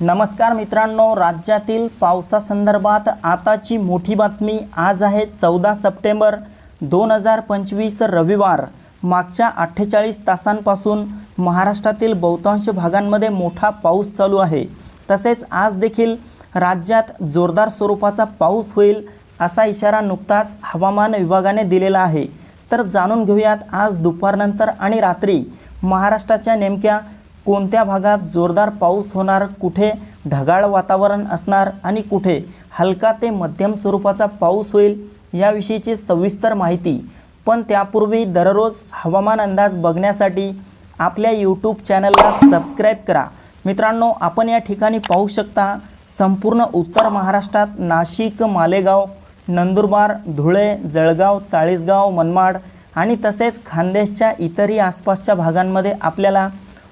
नमस्कार मित्रांनो राज्यातील पावसासंदर्भात आताची मोठी बातमी आज आहे चौदा सप्टेंबर दोन हजार पंचवीस रविवार. मागच्या अठ्ठेचाळीस तासांपासून महाराष्ट्रातील बहुतांश भागांमध्ये मोठा पाऊस चालू आहे. तसेच आज देखील राज्यात जोरदार स्वरूपाचा पाऊस होईल असा इशारा नुकताच हवामान विभागाने दिलेला आहे. तर जाणून घेऊयात आज दुपारनंतर आणि रात्री महाराष्ट्राच्या नेमक्या कोणत्या भागात जोरदार पाऊस होणार कुठे ढगाळ वातावरण असणार आणि कुठे हलका ते मध्यम स्वरूपाचा पाऊस होईल याविषयीची सविस्तर माहिती. पण त्यापूर्वी दररोज हवामान अंदाज बघण्यासाठी आपल्या यूट्यूब चॅनलला सबस्क्राईब करा. मित्रांनो आपण या ठिकाणी पाहू शकता संपूर्ण उत्तर महाराष्ट्रात नाशिक मालेगाव नंदुरबार धुळे जळगाव चाळीसगाव मनमाड आणि तसेच खानदेशच्या इतरही आसपासच्या भागांमध्ये आपल्याला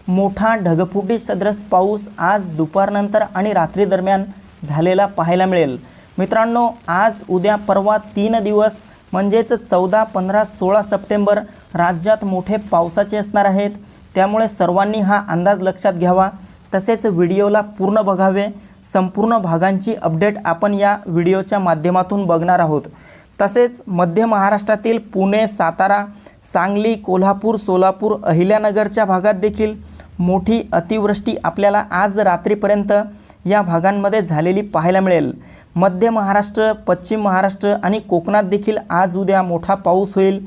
मोठा ढगफुटी सदृश पाऊस आज दुपारनंतर आणि रात्री दरम्यान झालेला पाहायला मिळेल. मित्रांनो आज उद्या परवा तीन दिवस म्हणजेच चौदा पंधरा सोळा सप्टेंबर राज्यात मोठे पावसाचे असणार आहेत. त्यामुळे सर्वांनी हा अंदाज लक्षात घ्यावा. तसेच व्हिडिओला पूर्ण बघावे. संपूर्ण भागांची अपडेट आपण या व्हिडिओच्या माध्यमातून बघणार आहोत. तसेच मध्य महाराष्ट्रातील पुणे सातारा सांगली कोल्हापूर सोलापूर अहिल्यानगरच्या भागात देखील मोठी अतिवृष्टी आपल्याला आज रात्रीपर्यंत या भागांमध्ये झालेली पाहायला मिळेल. मध्य महाराष्ट्र पश्चिम महाराष्ट्र आणि कोकणात देखील आज उद्या मोठा पाऊस होईल.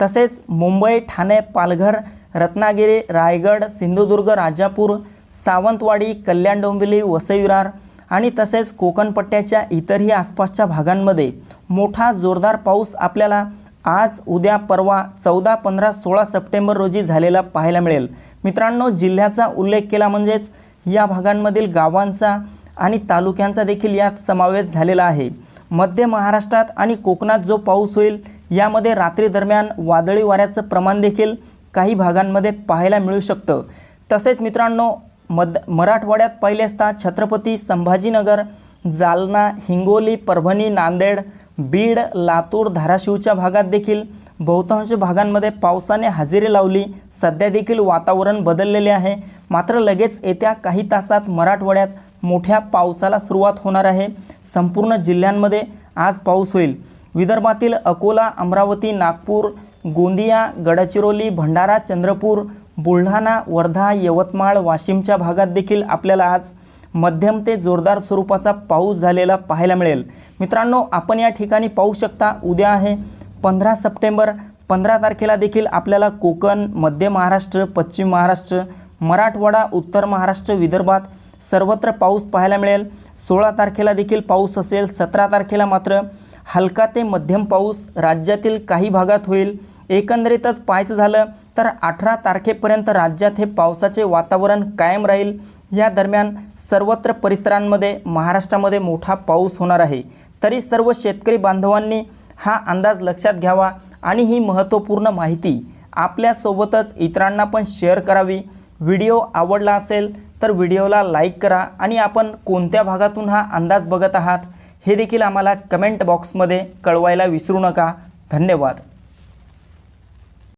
तसेच मुंबई ठाणे पालघर रत्नागिरी रायगड सिंधुदुर्ग राजापूर सावंतवाडी कल्याण डोंबिवली वसई विरार आणि तसेच कोकणपट्ट्याच्या इतरही आसपासच्या भागांमध्ये मोठा जोरदार पाऊस आपल्याला आज उद्या परवा चौदा पंधरा सोळा सप्टेंबर रोजी झालेला पाहायला मिळेल. मित्रांनो जिल्ह्याचा उल्लेख केला म्हणजेच या भागांमधील गावांचा आणि तालुक्यांचा देखील यात समावेश झालेला आहे. मध्य महाराष्ट्रात आणि कोकणात जो पाऊस होईल यामध्ये रात्री दरम्यान वादळी वाऱ्याचं प्रमाण देखील काही भागांमध्ये पाहायला मिळू शकतं. तसेच मित्रांनो मद मराठवाड्यात पाहिले असता छत्रपती संभाजीनगर जालना हिंगोली परभणी नांदेड बीड लातूर धाराशिवच्या भागात देखील बहुतांश भागांमध्ये पावसाने हजेरी लावली. सध्या देखील वातावरण बदललेले आहे. मात्र लगेच येत्या काही तासात मराठवाड्यात मोठ्या पावसाला सुरुवात होणार आहे. संपूर्ण जिल्ह्यांमध्ये आज पाऊस होईल. विदर्भातील अकोला अमरावती नागपूर गोंदिया गडचिरोली भंडारा चंद्रपूर बुलढाणा वर्धा यवतमाळ वाशिमच्या भागात देखील आपल्याला आज मध्यम ते जोरदार स्वरूपाचा पाऊस झालेला पाहायला मिळेल. मित्रांनो आपण या ठिकाणी पाहू शकता उद्या आहे पंधरा सप्टेंबर. पंधरा तारखेला देखील आपल्याला कोकण मध्य महाराष्ट्र पश्चिम महाराष्ट्र मराठवाडा उत्तर महाराष्ट्र विदर्भात सर्वत्र पाऊस पाहायला मिळेल. सोळा तारखेला देखील पाऊस असेल सतरा तारखेला मात्र हलका ते मध्यम पाऊस राज्यातील काही भागात होईल. एकंदरीतच पाहायचं झालं तर अठरा तारखेपर्यंत राज्यात हे पावसाचे वातावरण कायम राहील. या दरम्यान सर्वत्र परिसरांमध्ये महाराष्ट्रामध्ये मोठा पाऊस होणार आहे. तरी सर्व शेतकरी बांधवांनी हा अंदाज लक्षात घ्यावा आणि ही महत्त्वपूर्ण माहिती आपल्यासोबतच इतरांना पण शेअर करावी. व्हिडिओ आवडला असेल तर व्हिडिओला लाईक करा आणि आपण कोणत्या भागातून हा अंदाज बघत आहात हे देखील आम्हाला कमेंट बॉक्समध्ये कळवायला विसरू नका. धन्यवाद.